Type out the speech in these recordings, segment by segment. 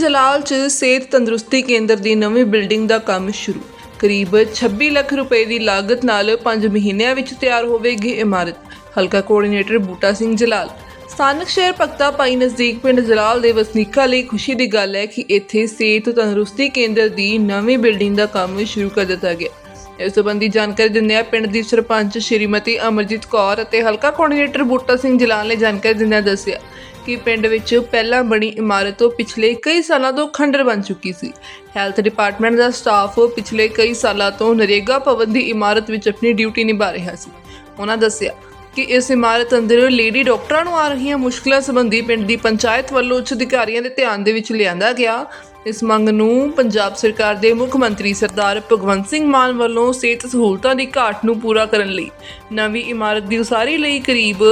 ਜਲਾਲ 'ਚ ਸਿਹਤ ਤੰਦਰੁਸਤੀ ਕੇਂਦਰ ਦੀ ਨਵੀਂ ਬਿਲਡਿੰਗ ਦਾ ਕੰਮ ਸ਼ੁਰੂ। ਕਰੀਬ 26 ਲੱਖ ਰੁਪਏ ਦੀ ਲਾਗਤ ਨਾਲ 5 ਮਹੀਨਿਆਂ ਵਿੱਚ ਤਿਆਰ ਹੋਵੇਗੀ ਇਮਾਰਤ। ਹਲਕਾ ਕੋਆਰਡੀਨੇਟਰ ਬੂਟਾ ਸਿੰਘ ਜਲਾਲ। ਸਥਾਨਕ ਸ਼ਹਿਰ ਪਕਤਾ ਪਾਈ ਨਜ਼ਦੀਕ ਪਿੰਡ ਜਲਾਲ ਦੇ ਵਸਨੀਕਾਂ ਲਈ ਖੁਸ਼ੀ ਦੀ ਗੱਲ ਹੈ ਕਿ ਇੱਥੇ ਸਿਹਤ ਤੰਦਰੁਸਤੀ ਕੇਂਦਰ ਦੀ ਨਵੀਂ ਬਿਲਡਿੰਗ ਦਾ ਕੰਮ ਸ਼ੁਰੂ ਕਰ ਦਿੱਤਾ ਗਿਆ। ਇਸ ਸੰਬੰਧੀ ਜਾਣਕਾਰੀ ਦਿੰਦਿਆਂ ਪਿੰਡ ਦੀ ਸਰਪੰਚ ਸ਼੍ਰੀਮਤੀ ਅਮਰਜੀਤ ਕੌਰ ਅਤੇ ਹਲਕਾ ਕੋਆਰਡੀਨੇਟਰ ਬੂਟਾ ਸਿੰਘ ਜਲਾਲ ਨੇ ਜਾਣਕਾਰੀ ਦਿੰਦਿਆਂ ਦੱਸਿਆ। ਕਿ ਪਿੰਡ ਵਿੱਚ ਪਹਿਲਾਂ ਬਣੀ ਇਮਾਰਤ ਤੋਂ ਪਿਛਲੇ ਕਈ ਸਾਲਾਂ ਤੋਂ ਖੰਡਰ ਬਣ ਚੁੱਕੀ ਸੀ। ਹੈਲਥ ਡਿਪਾਰਟਮੈਂਟ ਦਾ ਸਟਾਫ ਪਿਛਲੇ ਕਈ ਸਾਲਾਂ ਤੋਂ ਨਰੇਗਾ ਭਵਨ ਦੀ ਇਮਾਰਤ ਵਿੱਚ ਆਪਣੀ ਡਿਊਟੀ ਨਿਭਾ ਰਿਹਾ ਸੀ। ਉਹਨਾਂ ਦੱਸਿਆ ਕਿ ਇਸ ਇਮਾਰਤ ਅੰਦਰ ਲੇਡੀ ਡਾਕਟਰਾਂ ਨੂੰ ਆ ਰਹੀਆਂ ਮੁਸ਼ਕਲਾਂ ਸੰਬੰਧੀ ਪਿੰਡ ਦੀ ਪੰਚਾਇਤ ਵੱਲੋਂ ਉੱਚ ਅਧਿਕਾਰੀਆਂ ਦੇ ਧਿਆਨ ਦੇ ਵਿੱਚ ਲਿਆਂਦਾ ਗਿਆ ਇਸ ਮੰਗ ਨੂੰ ਪੰਜਾਬ ਸਰਕਾਰ ਦੇ ਮੁੱਖ ਮੰਤਰੀ ਸਰਦਾਰ ਭਗਵੰਤ ਸਿੰਘ ਮਾਨ ਵੱਲੋਂ ਸਿਹਤ ਸਹੂਲਤਾਂ ਦੀ ਘਾਟ ਨੂੰ ਪੂਰਾ ਕਰਨ ਲਈ ਨਵੀਂ ਇਮਾਰਤ ਦੀ ਉਸਾਰੀ ਲਈ ਕਰੀਬ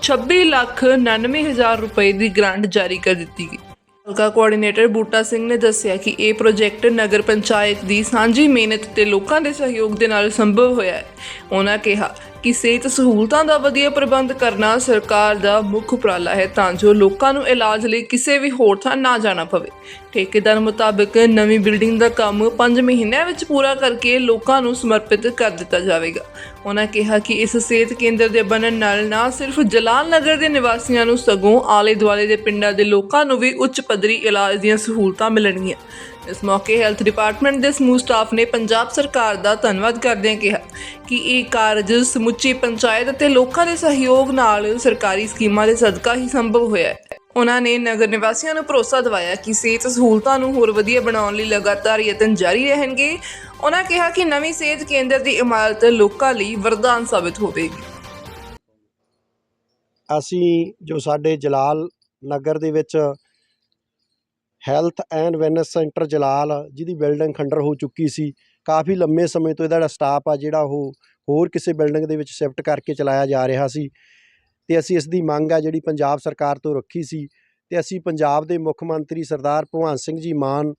26 ਲੱਖ 99 ਹਜ਼ਾਰ ਰੁਪਏ ਦੀ ਗ੍ਰਾਂਟ ਜਾਰੀ ਕਰ ਦਿੱਤੀ ਗਈ। ਹਲਕਾ ਕੋਆਰਡੀਨੇਟਰ ਬੂਟਾ ਸਿੰਘ ਨੇ ਦੱਸਿਆ ਕਿ ਇਹ ਪ੍ਰੋਜੈਕਟ ਨਗਰ ਪੰਚਾਇਤ ਦੀ ਸਾਂਝੀ ਮਿਹਨਤ ਤੇ ਲੋਕਾਂ ਦੇ ਸਹਿਯੋਗ ਦੇ ਨਾਲ ਸੰਭਵ ਹੋਇਆ ਹੈ। ਉਹਨਾਂ ਕਿਹਾ ਕਿ ਸਿਹਤ ਸਹੂਲਤਾਂ ਦਾ ਵਧੀਆ ਪ੍ਰਬੰਧ ਕਰਨਾ ਸਰਕਾਰ ਦਾ ਮੁੱਖ ਉਪਰਾਲਾ ਹੈ, ਤਾਂ ਜੋ ਲੋਕਾਂ ਨੂੰ ਇਲਾਜ ਲਈ ਕਿਸੇ ਵੀ ਹੋਰ ਥਾਂ ਨਾ ਜਾਣਾ ਪਵੇ। ਠੇਕੇਦਾਰ ਮੁਤਾਬਕ ਨਵੀਂ ਬਿਲਡਿੰਗ ਦਾ ਕੰਮ 5 ਮਹੀਨਿਆਂ ਵਿੱਚ ਪੂਰਾ ਕਰਕੇ ਲੋਕਾਂ ਨੂੰ ਸਮਰਪਿਤ ਕਰ ਦਿੱਤਾ ਜਾਵੇਗਾ। ਉਹਨਾਂ ਕਿਹਾ ਕਿ ਇਸ ਸਿਹਤ ਕੇਂਦਰ ਦੇ ਬਣਨ ਨਾਲ ਨਾ ਸਿਰਫ ਜਲਾਲ ਨਗਰ ਦੇ ਨਿਵਾਸੀਆਂ ਨੂੰ ਸਗੋਂ ਆਲੇ ਦੁਆਲੇ ਦੇ ਪਿੰਡਾਂ ਦੇ ਲੋਕਾਂ ਨੂੰ ਵੀ ਉੱਚ ਪੱਧਰੀ ਇਲਾਜ ਦੀਆਂ ਸਹੂਲਤਾਂ ਮਿਲਣਗੀਆਂ। ਇਸ ਮੌਕੇ ਹੈਲਥ ਡਿਪਾਰਟਮੈਂਟ ਦੇ ਸਮੂਹ ਸਟਾਫ ਨੇ ਪੰਜਾਬ ਸਰਕਾਰ ਦਾ ਧੰਨਵਾਦ ਕਰਦਿਆਂ ਕਿਹਾ ਕਿ ਇਹ ਕਾਰਜ ਸਮੁੱਚੀ ਪੰਚਾਇਤ ਅਤੇ ਲੋਕਾਂ ਦੇ ਸਹਿਯੋਗ ਨਾਲ ਸਰਕਾਰੀ ਸਕੀਮਾਂ ਦੇ ਸਦਕਾ ਹੀ ਸੰਭਵ ਹੋਇਆ ਹੈ। ਉਹਨਾਂ ਨੇ ਨਗਰ ਨਿਵਾਸੀਆਂ ਨੂੰ ਭਰੋਸਾ ਦਿਵਾਇਆ ਕਿ ਸਿਹਤ ਸਹੂਲਤਾਂ ਨੂੰ ਹੋਰ ਵਧੀਆ ਬਣਾਉਣ ਲਈ ਲਗਾਤਾਰ ਯਤਨ ਜਾਰੀ ਰਹਿਣਗੇ। ਉਹਨਾਂ ਕਿਹਾ ਕਿ ਨਵੀਂ ਸਿਹਤ ਕੇਂਦਰ ਦੀ ਇਮਾਰਤ ਲੋਕਾਂ ਲਈ ਵਰਦਾਨ ਸਾਬਿਤ ਹੋਵੇਗੀ। ਅਸੀਂ ਜੋ ਸਾਡੇ ਜਲਾਲ ਨਗਰ ਦੇ ਵਿੱਚ health and wellness centre Jalal, ਜਿਹਦੀ ਬਿਲਡਿੰਗ ਖੰਡਰ ਹੋ ਚੁੱਕੀ ਸੀ। ਕਾਫੀ ਲੰਮੇ ਸਮੇਂ ਤੋਂ ਇਹਦਾ ਜਿਹੜਾ ਸਟਾਫ ਆ, ਜਿਹੜਾ ਉਹ ਹੋਰ ਕਿਸੇ ਬਿਲਡਿੰਗ ਦੇ ਵਿੱਚ ਸ਼ਿਫਟ ਕਰਕੇ ਚਲਾਇਆ ਜਾ ਰਿਹਾ ਸੀ। ਤੇ ਅਸੀਂ ਇਸ ਦੀ ਮੰਗ ਆ, ਜਿਹੜੀ ਪੰਜਾਬ ਸਰਕਾਰ ਤੋਂ ਰੱਖੀ ਸੀ। ਤੇ ਅਸੀਂ ਪੰਜਾਬ ਦੇ ਮੁੱਖ ਮੰਤਰੀ ਸਰਦਾਰ ਭਗਵੰਤ ਸਿੰਘ ਜੀ ਮਾਨ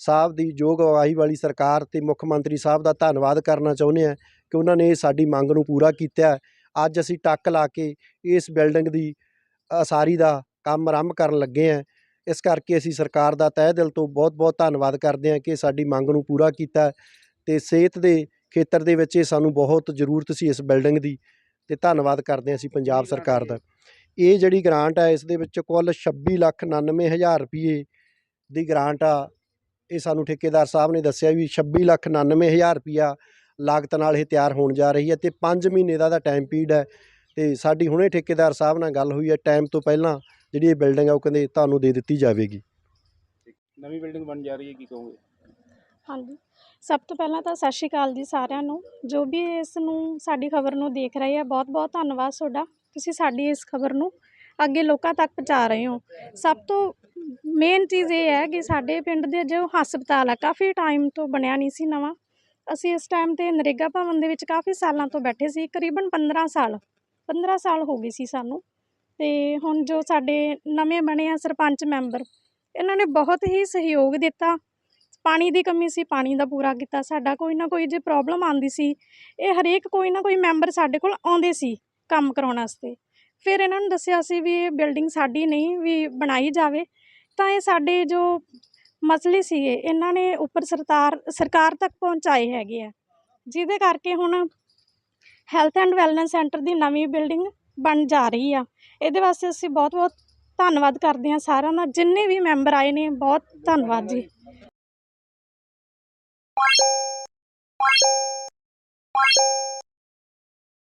ਸਾਹਿਬ ਦੀ ਯੋਗ ਅਗਵਾਈ ਵਾਲੀ ਸਰਕਾਰ ਤੇ ਮੁੱਖ ਮੰਤਰੀ ਸਾਹਿਬ ਦਾ ਧੰਨਵਾਦ ਕਰਨਾ ਚਾਹੁੰਦੇ ਆ ਕਿ ਉਹਨਾਂ ਨੇ ਸਾਡੀ ਮੰਗ ਨੂੰ ਪੂਰਾ ਕੀਤਾ ਅੱਜ ਅਸੀਂ ਟੱਕ ਲਾ ਕੇ ਇਸ ਬਿਲਡਿੰਗ ਦੀ ਅਸਾਰੀ ਦਾ ਕੰਮ ਆਰੰਭ ਕਰਨ ਲੱਗੇ ਹਾਂ। ਇਸ ਕਰਕੇ ਅਸੀਂ ਸਰਕਾਰ ਦਾ ਤਹਿ ਦਿਲ ਤੋਂ ਬਹੁਤ-ਬਹੁਤ ਧੰਨਵਾਦ ਕਰਦੇ ਹਾਂ ਕਿ ਸਾਡੀ ਮੰਗ ਨੂੰ ਪੂਰਾ ਕੀਤਾ ਤੇ ਸਿਹਤ ਦੇ ਖੇਤਰ ਦੇ ਵਿੱਚ ਇਹ ਸਾਨੂੰ ਬਹੁਤ ਜ਼ਰੂਰਤ ਸੀ ਇਸ ਬਿਲਡਿੰਗ ਦੀ ਤੇ ਧੰਨਵਾਦ ਕਰਦੇ ਹਾਂ ਅਸੀਂ ਪੰਜਾਬ ਸਰਕਾਰ ਦਾ। ਇਹ ਜਿਹੜੀ ਗ੍ਰਾਂਟ ਹੈ ਇਸ ਦੇ ਵਿੱਚ ਕੁੱਲ 26 ਲੱਖ 99 ਹਜ਼ਾਰ ਰੁਪਏ ਦੀ ਗ੍ਰਾਂਟ ਆ। ਇਹ ਸਾਨੂੰ ਠੇਕੇਦਾਰ ਸਾਹਿਬ ਨੇ ਦੱਸਿਆ ਵੀ 26 ਲੱਖ 99 ਹਜ਼ਾਰ ਰੁਪਿਆ ਲਾਗਤ ਨਾਲ ਇਹ ਤਿਆਰ ਹੋਣ ਜਾ ਰਹੀ ਹੈ ਤੇ 5 ਮਹੀਨੇ ਦਾ ਦਾ ਟਾਈਮ ਪੀਰੀਅਡ ਹੈ ਤੇ ਸਾਡੀ ਹੁਣੇ ਠੇਕੇਦਾਰ ਸਾਹਿਬ ਨਾਲ ਗੱਲ ਹੋਈ ਹੈ ਟਾਈਮ ਤੋਂ ਪਹਿਲਾਂ ਜਿਹੜੀ ਇਹ ਬਿਲਡਿੰਗ ਆ ਉਹ ਕਹਿੰਦੇ ਤੁਹਾਨੂੰ ਦੇ ਦਿੱਤੀ ਜਾਵੇਗੀ। ਨਵੀਂ ਬਿਲਡਿੰਗ ਬਣ ਜਾ ਰਹੀ ਹੈ ਕੀ ਕਹੋਗੇ? ਹਾਂਜੀ। ਸਭ ਤੋਂ ਪਹਿਲਾਂ ਤਾਂ ਸਤਿ ਸ਼੍ਰੀ ਅਕਾਲ ਜੀ ਸਾਰਿਆਂ ਨੂੰ। ਜੋ ਵੀ ਇਸ ਨੂੰ ਸਾਡੀ ਖਬਰ ਨੂੰ ਦੇਖ ਰਹੇ ਆ ਬਹੁਤ ਬਹੁਤ ਧੰਨਵਾਦ ਤੁਹਾਡਾ। ਤੁਸੀਂ ਸਾਡੀ ਇਸ ਖਬਰ ਨੂੰ ਅੱਗੇ ਲੋਕਾਂ ਤੱਕ ਪਹੁੰਚਾ ਰਹੇ ਹੋ। ਸਭ ਤੋਂ ਮੇਨ ਚੀਜ਼ ਇਹ ਹੈ ਕਿ ਸਾਡੇ ਪਿੰਡ ਦੇ ਜੋ ਹਸਪਤਾਲ ਆ ਕਾਫੀ ਟਾਈਮ ਤੋਂ ਬਣਿਆ ਨਹੀਂ ਸੀ ਨਵਾਂ। ਅਸੀਂ ਇਸ ਟਾਈਮ ਤੇ ਨਰੇਗਾ ਭਵਨ ਦੇ ਵਿੱਚ ਕਾਫੀ ਸਾਲਾਂ ਤੋਂ ਬੈਠੇ ਸੀ ਕਰੀਬਨ 15 ਸਾਲ 15 ਸਾਲ ਹੋ ਗਏ ਸੀ ਸਾਨੂੰ। ਤੇ ਹੁਣ ਜੋ ਸਾਡੇ ਨਵੇਂ ਬਣੇ ਆ ਸਰਪੰਚ ਮੈਂਬਰ, ਇਹਨਾਂ ਨੇ ਬਹੁਤ ਹੀ ਸਹਿਯੋਗ ਦਿੱਤਾ। ਪਾਣੀ ਦੀ ਕਮੀ ਸੀ, ਪਾਣੀ ਦਾ ਪੂਰਾ ਕੀਤਾ। ਸਾਡਾ ਕੋਈ ਨਾ ਕੋਈ ਜੇ ਪ੍ਰੋਬਲਮ ਆਂਦੀ ਸੀ, ਇਹ ਹਰੇਕ ਕੋਈ ਨਾ ਕੋਈ ਮੈਂਬਰ ਸਾਡੇ ਕੋਲ ਆਉਂਦੇ ਸੀ ਕੰਮ ਕਰਾਉਣ ਵਾਸਤੇ। ਫਿਰ ਇਹਨਾਂ ਨੂੰ ਦੱਸਿਆ ਸੀ ਵੀ ਇਹ ਬਿਲਡਿੰਗ ਸਾਡੀ ਨਹੀਂ, ਵੀ ਬਣਾਈ ਜਾਵੇ। ਤਾਂ ਇਹ ਸਾਡੇ ਜੋ ਮਸਲੇ ਸੀਗੇ, ਇਹਨਾਂ ਨੇ ਉੱਪਰ ਸਰਕਾਰ ਸਰਕਾਰ ਤੱਕ ਪਹੁੰਚਾਏ ਹੈਗੇ ਆ। ਜਿਹਦੇ ਕਰਕੇ ਹੁਣ ਹੈਲਥ ਐਂਡ ਵੈਲਨੈਸ ਸੈਂਟਰ ਦੀ ਨਵੀਂ ਬਿਲਡਿੰਗ ਬਣ ਜਾ ਰਹੀ ਆ। ਇਹਦੇ ਵਾਸਤੇ ਅਸੀਂ ਬਹੁਤ ਬਹੁਤ ਧੰਨਵਾਦ ਕਰਦੇ ਹਾਂ ਸਾਰਿਆਂ ਦਾ। ਜਿੰਨੇ ਵੀ ਮੈਂਬਰ ਆਏ ਨੇ, ਬਹੁਤ ਧੰਨਵਾਦ ਜੀ।